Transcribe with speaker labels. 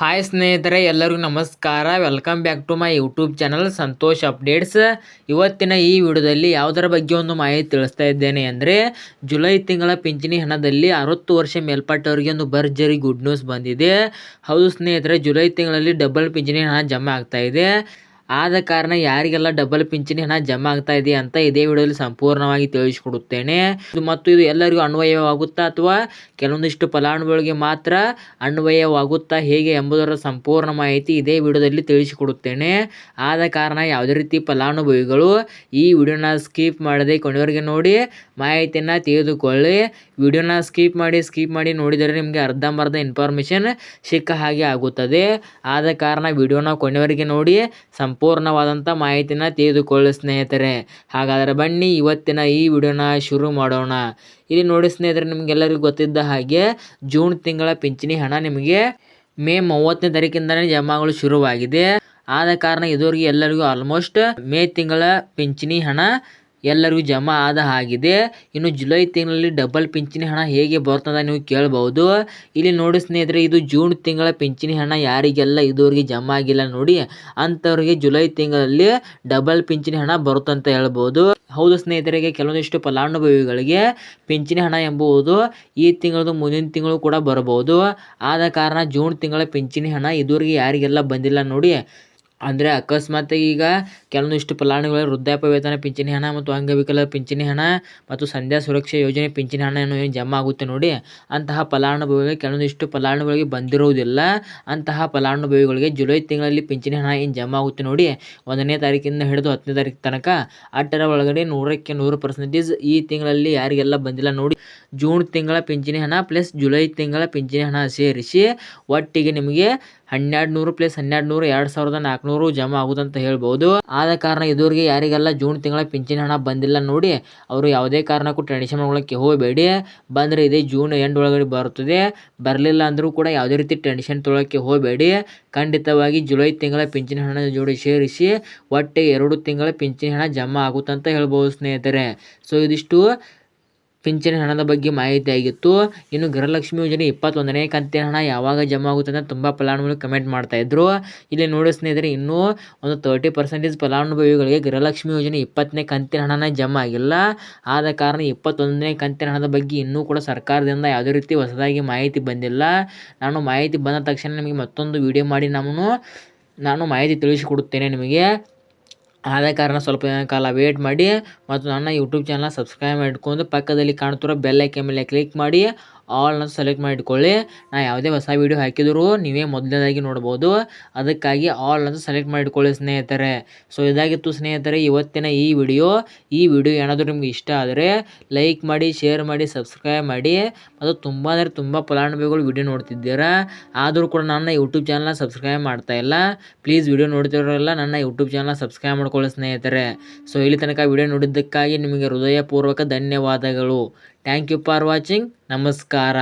Speaker 1: Hi ಸ್ನೇಹಿತರೆ, ಎಲ್ಲರಿಗೂ ನಮಸ್ಕಾರ. Welcome back to my YouTube channel Santosh updates ಇವತ್ತಿನ ಈ ವಿಡಿಯೋದಲ್ಲಿ ಯಾವುದರ ಬಗ್ಗೆ ಒಂದು ಮಾಹಿತಿ ತಿಳಿಸ್ತಾ ಇದ್ದೇನೆ ಅಂದರೆ, ಜುಲೈ ತಿಂಗಳ ಪಿಂಚಣಿ ಹಣದಲ್ಲಿ ಅರವತ್ತು ವರ್ಷ ಮೇಲ್ಪಟ್ಟವರಿಗೆ ಒಂದು ಭರ್ಜರಿ ಗುಡ್ ನ್ಯೂಸ್ ಬಂದಿದೆ. ಹೌದು ಸ್ನೇಹಿತರೆ, ಜುಲೈ ತಿಂಗಳಲ್ಲಿ ಡಬಲ್ ಪಿಂಚಣಿ ಹಣ ಜಮಾ ಆಗ್ತಾ ಇದೆ. ಆದ ಕಾರಣ ಯಾರಿಗೆಲ್ಲ ಡಬಲ್ ಪಿಂಚಣಿ ಹಣ ಜಮಾ ಆಗ್ತಾ ಇದೆ ಅಂತ ಇದೇ ವಿಡಿಯೋದಲ್ಲಿ ಸಂಪೂರ್ಣವಾಗಿ ತಿಳಿಸಿಕೊಡುತ್ತೇನೆ. ಮತ್ತು ಇದು ಎಲ್ಲರಿಗೂ ಅನ್ವಯವಾಗುತ್ತಾ ಅಥವಾ ಕೆಲವೊಂದಿಷ್ಟು ಫಲಾನುಭವಿಗಳಿಗೆ ಮಾತ್ರ ಅನ್ವಯವಾಗುತ್ತಾ ಹೇಗೆ ಎಂಬುದರ ಸಂಪೂರ್ಣ ಮಾಹಿತಿ ಇದೇ ವಿಡಿಯೋದಲ್ಲಿ ತಿಳಿಸಿಕೊಡುತ್ತೇನೆ. ಆದ ಕಾರಣ ಯಾವುದೇ ರೀತಿ ಫಲಾನುಭವಿಗಳು ಈ ವಿಡಿಯೋನ ಸ್ಕಿಪ್ ಮಾಡದೆ ಕೊನೆಯವರೆಗೆ ನೋಡಿ ಮಾಹಿತಿಯನ್ನು ತೆಗೆದುಕೊಳ್ಳಿ. ವಿಡಿಯೋನ ಸ್ಕಿಪ್ ಮಾಡಿ ಸ್ಕಿಪ್ ಮಾಡಿ ನೋಡಿದರೆ ನಿಮಗೆ ಅರ್ಧಂಬರ್ಧ ಇನ್ಫಾರ್ಮೇಷನ್ ಸಿಕ್ಕ ಹಾಗೆ ಆಗುತ್ತದೆ. ಆದ ಕಾರಣ ವಿಡಿಯೋನ ಕೊನೆಯವರೆಗೆ ನೋಡಿ ಸಂಪೂರ್ಣವಾದಂಥ ಮಾಹಿತಿನ ತಿಳಿದುಕೊಳ್ಳಿ ಸ್ನೇಹಿತರೆ. ಹಾಗಾದರೆ ಬನ್ನಿ ಇವತ್ತಿನ ಈ ವಿಡಿಯೋನ ಶುರು ಮಾಡೋಣ. ಇಲ್ಲಿ ನೋಡಿ ಸ್ನೇಹಿತರೆ, ನಿಮಗೆಲ್ಲರಿಗೂ ಗೊತ್ತಿದ್ದ ಹಾಗೆ ಜೂನ್ ತಿಂಗಳ ಪಿಂಚಣಿ ಹಣ ನಿಮಗೆ ಮೇ ಮೂವತ್ತನೇ ತಾರೀಕಿಂದಲೇ ಜಮಾಗಳು ಶುರುವಾಗಿದೆ. ಆದ ಕಾರಣ ಇದುವರೆಗೆ ಎಲ್ಲರಿಗೂ ಆಲ್ಮೋಸ್ಟ್ ಮೇ ತಿಂಗಳ ಪಿಂಚಣಿ ಹಣ ಎಲ್ಲರಿಗೂ ಜಮಾ ಆದ ಹಾಗಿದೆ. ಇನ್ನು ಜುಲೈ ತಿಂಗಳಲ್ಲಿ ಡಬಲ್ ಪಿಂಚಣಿ ಹಣ ಹೇಗೆ ಬರ್ತದೆ ನೀವು ಕೇಳಬಹುದು. ಇಲ್ಲಿ ನೋಡಿ ಸ್ನೇಹಿತರೆ, ಇದು ಜೂನ್ ತಿಂಗಳ ಪಿಂಚಣಿ ಹಣ. ಯಾರಿಗೆಲ್ಲ ಇದುವರೆಗೆ ಜಮಾ ಆಗಿಲ್ಲ ನೋಡಿ, ಅಂಥವ್ರಿಗೆ ಜುಲೈ ತಿಂಗಳಲ್ಲಿ ಡಬಲ್ ಪಿಂಚಣಿ ಹಣ ಬರುತ್ತಂತ ಹೇಳ್ಬೋದು ಹೌದು ಸ್ನೇಹಿತರಿಗೆ, ಕೆಲವೊಂದಿಷ್ಟು ಫಲಾನುಭವಿಗಳಿಗೆ ಪಿಂಚಣಿ ಹಣ ಎಂಬುದು ಈ ತಿಂಗಳದು ಮುಂದಿನ ತಿಂಗಳು ಕೂಡ ಬರಬಹುದು. ಆದ ಕಾರಣ ಜೂನ್ ತಿಂಗಳ ಪಿಂಚಣಿ ಹಣ ಇದುವರೆಗೆ ಯಾರಿಗೆಲ್ಲ ಬಂದಿಲ್ಲ ನೋಡಿ ಅಂದರೆ ಅಕಸ್ಮಾತ್ ಈಗ ಕೆಲವೊಂದಿಷ್ಟು ಫಲಾನುಭವಿಗಳ ವೃದ್ಧಾಪ್ಯ ವೇತನ ಪಿಂಚಣಿ ಹಣ ಮತ್ತು ಅಂಗವಿಕಲ ಪಿಂಚಣಿ ಹಣ ಮತ್ತು ಸಂಧ್ಯಾ ಸುರಕ್ಷಾ ಯೋಜನೆ ಪಿಂಚಣಿ ಹಣ ಏನು ಜಮಾ ಆಗುತ್ತೆ ನೋಡಿ, ಅಂತಹ ಫಲಾನುಭವಿಗಳಿಗೆ ಕೆಲವೊಂದಿಷ್ಟು ಫಲಾನುಭವಿಗಳಿಗೆ ಬಂದಿರುವುದಿಲ್ಲ ಅಂತಹ ಫಲಾನುಭವಿಗಳಿಗೆ ಜುಲೈ ತಿಂಗಳಲ್ಲಿ ಪಿಂಚಣಿ ಹಣ ಏನು ಜಮಾ ಆಗುತ್ತೆ ನೋಡಿ, ಒಂದನೇ ತಾರೀಕಿಂದ ಹಿಡಿದು ಹತ್ತನೇ ತಾರೀಕು ತನಕ ಅಟ್ಟರ ಒಳಗಡೆ ನೂರಕ್ಕೆ ನೂರು ಪರ್ಸೆಂಟೇಜ್ ಈ ತಿಂಗಳಲ್ಲಿ ಯಾರಿಗೆಲ್ಲ ಬಂದಿಲ್ಲ ನೋಡಿ, ಜೂನ್ ತಿಂಗಳ ಪಿಂಚಣಿ ಹಣ ಪ್ಲಸ್ ಜುಲೈ ತಿಂಗಳ ಪಿಂಚಣಿ ಹಣ ಸೇರಿಸಿ ಒಟ್ಟಿಗೆ ನಿಮಗೆ ಹನ್ನೆರಡು ನೂರು ಪ್ಲಸ್ ಹನ್ನೆರಡು ನೂರು ಎರಡು ಸಾವಿರದ ನಾಲ್ಕುನೂರು ಜಮಾ ಆಗುದಂತ ಹೇಳ್ಬೋದು. ಆದ ಕಾರಣ ಇದುವರೆಗೆ ಯಾರಿಗೆಲ್ಲ ಜೂನ್ ತಿಂಗಳ ಪಿಂಚಣಿ ಹಣ ಬಂದಿಲ್ಲ ನೋಡಿ, ಅವರು ಯಾವುದೇ ಕಾರಣಕ್ಕೂ ಟೆನ್ಷನ್ ಮಾಡ್ಕೊಳ್ಳೋಕ್ಕೆ ಹೋಗಬೇಡಿ. ಬಂದರೆ ಇದೇ ಜೂನ್ ಎಂಡ್ ಒಳಗಡೆ ಬರುತ್ತದೆ. ಬರಲಿಲ್ಲ ಅಂದರೂ ಕೂಡ ಯಾವುದೇ ರೀತಿ ಟೆನ್ಷನ್ ತೊಗೊಳಕ್ಕೆ ಹೋಗಬೇಡಿ. ಖಂಡಿತವಾಗಿ ಜುಲೈ ತಿಂಗಳ ಪಿಂಚಣಿ ಹಣ ಜೋಡಿ ಸೇರಿಸಿ ಒಟ್ಟೆ ಎರಡು ತಿಂಗಳ ಪಿಂಚಣಿ ಹಣ ಜಮಾ ಆಗುತ್ತಂತ ಹೇಳ್ಬೋದು ಸ್ನೇಹಿತರೆ. ಸೊ ಇದಿಷ್ಟು. ಪಿಂಚಣಿ ಹಣದ ಬಗ್ಗೆ ಮಾಹಿತಿ ಆಗಿತ್ತು. ಇನ್ನು ಗೃಹಲಕ್ಷ್ಮಿ ಯೋಜನೆ ಇಪ್ಪತ್ತೊಂದನೇ ಕಂತಿನ ಹಣ ಯಾವಾಗ ಜಮಾ ಆಗುತ್ತೆ ಅಂತ ತುಂಬ ಫಲಾನುಭವಿಗಳು ಕಮೆಂಟ್ ಮಾಡ್ತಾ ಇದ್ರು. ಇಲ್ಲಿ ನೋಡಿ ಸ್ನೇಹಿತರೆ, ಇನ್ನೂ ಒಂದು ತರ್ಟಿ ಪರ್ಸೆಂಟೇಜ್ ಫಲಾನುಭವಿಗಳಿಗೆ ಗೃಹಲಕ್ಷ್ಮಿ ಯೋಜನೆ ಇಪ್ಪತ್ತನೇ ಕಂತಿನ ಹಣನ ಜಮಾ ಆಗಿಲ್ಲ. ಆದ ಕಾರಣ ಇಪ್ಪತ್ತೊಂದನೇ ಕಂತಿನ ಹಣದ ಬಗ್ಗೆ ಇನ್ನೂ ಕೂಡ ಸರ್ಕಾರದಿಂದ ಯಾವುದೇ ರೀತಿ ಹೊಸದಾಗಿ ಮಾಹಿತಿ ಬಂದಿಲ್ಲ. ನಾನು ಮಾಹಿತಿ ಬಂದ ತಕ್ಷಣ ನಿಮಗೆ ಮತ್ತೊಂದು ವಿಡಿಯೋ ಮಾಡಿ ನಾನು ನಾನು ಮಾಹಿತಿ ತಿಳಿಸಿಕೊಡುತ್ತೇನೆ ನಿಮಗೆ. ಆದ ಕಾರಣ ಸ್ವಲ್ಪ ಕಾಲ ವೇಟ್ ಮಾಡಿ ಮತ್ತು ನನ್ನ ಯೂಟ್ಯೂಬ್ ಚಾನಲ್ ಸಬ್ಸ್ಕ್ರೈಬ್ ಮಾಡಿಕೊಂಡು ಪಕ್ಕದಲ್ಲಿ ಕಾಣ್ತಿರೋ ಬೆಲ್ ಐಕನ್ ಮೇಲೆ ಕ್ಲಿಕ್ ಮಾಡಿ ಆಲ್ನ ಸೆಲೆಕ್ಟ್ ಮಾಡಿಕೊಳ್ಳಿ. ನಾ ಯಾವುದೇ ಹೊಸ ವೀಡಿಯೋ ಹಾಕಿದರೂ ನೀವೇ ಮೊದಲನೇದಾಗಿ ನೋಡ್ಬೋದು. ಅದಕ್ಕಾಗಿ ಆಲ್ ಅಂತ ಸೆಲೆಕ್ಟ್ ಮಾಡಿಕೊಳ್ಳಿ ಸ್ನೇಹಿತರೆ. ಸೊ ಇದಾಗಿತ್ತು ಸ್ನೇಹಿತರೆ, ಇವತ್ತಿನ ಈ ವಿಡಿಯೋ ಈ ವಿಡಿಯೋ ಏನಾದರೂ ನಿಮ್ಗೆ ಇಷ್ಟ ಆದರೆ ಲೈಕ್ ಮಾಡಿ ಶೇರ್ ಮಾಡಿ ಸಬ್ಸ್ಕ್ರೈಬ್ ಮಾಡಿ. ಮತ್ತು ತುಂಬ ಅಂದರೆ ತುಂಬ ಫಲಾನುಭವಿಗಳು ವಿಡಿಯೋ ನೋಡ್ತಿದ್ದೀರಾ. ಆದರೂ ಕೂಡ ನನ್ನ ಯೂಟ್ಯೂಬ್ ಚಾನಲ್ನ ಸಬ್ಸ್ಕ್ರೈಬ್ ಮಾಡ್ತಾ ಇಲ್ಲ. ಪ್ಲೀಸ್ ವಿಡಿಯೋ ನೋಡ್ತಿರೋರೆಲ್ಲ ನನ್ನ ಯೂಟ್ಯೂಬ್ ಚಾನಲ್ನ ಸಬ್ಸ್ಕ್ರೈಬ್ ಮಾಡ್ಕೊಳ್ಳಿ ಸ್ನೇಹಿತರೆ. ಸೊ ಇಲ್ಲಿ ತನಕ ವಿಡಿಯೋ ನೋಡಿದ್ದಕ್ಕಾಗಿ ನಿಮಗೆ ಹೃದಯಪೂರ್ವಕ ಧನ್ಯವಾದಗಳು. ಥ್ಯಾಂಕ್ ಯು ಫಾರ್ ವಾಚಿಂಗ್ ನಮಸ್ಕಾರ.